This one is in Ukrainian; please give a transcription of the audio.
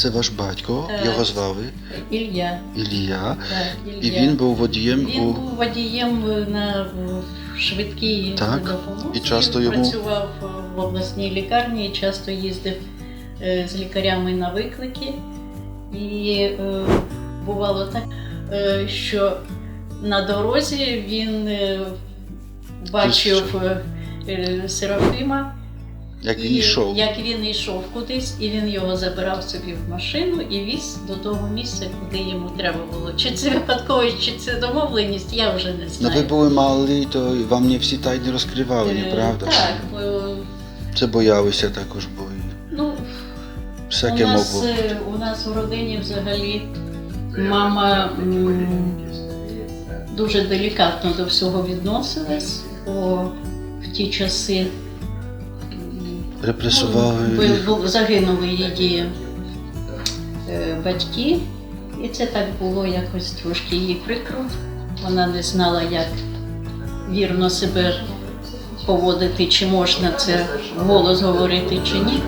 Це ваш батько, Так. його звали Ілля. Ілля. Так, І він був водієм Він у був водієм на швидкій Так. допомозі. І часто йому- працював в обласній лікарні і часто їздив е, з лікарями на виклики. І е, бувало так, е, що на дорозі він е, бачив е, е, Серафима. Як він йшов. Як він йшов кудись, і він його забирав собі в машину і віз до того місця, куди йому треба було. Чи це випадковість, чи це домовленість, я вже не Ну, знаю. ви були малі, то вам не всі тайни розкривали, Е, правда? Так, бо, Це боялися також, бо ну, у нас, могло. е, у нас в родині взагалі мама м, дуже делікатно до всього відносилась, бо в ті часи Репресували. Ну, їх. бу- бу- загинули її е, батьки, і це так було якось трошки їй прикро. Вона не знала, як вірно себе поводити, чи можна це голос говорити, чи ні.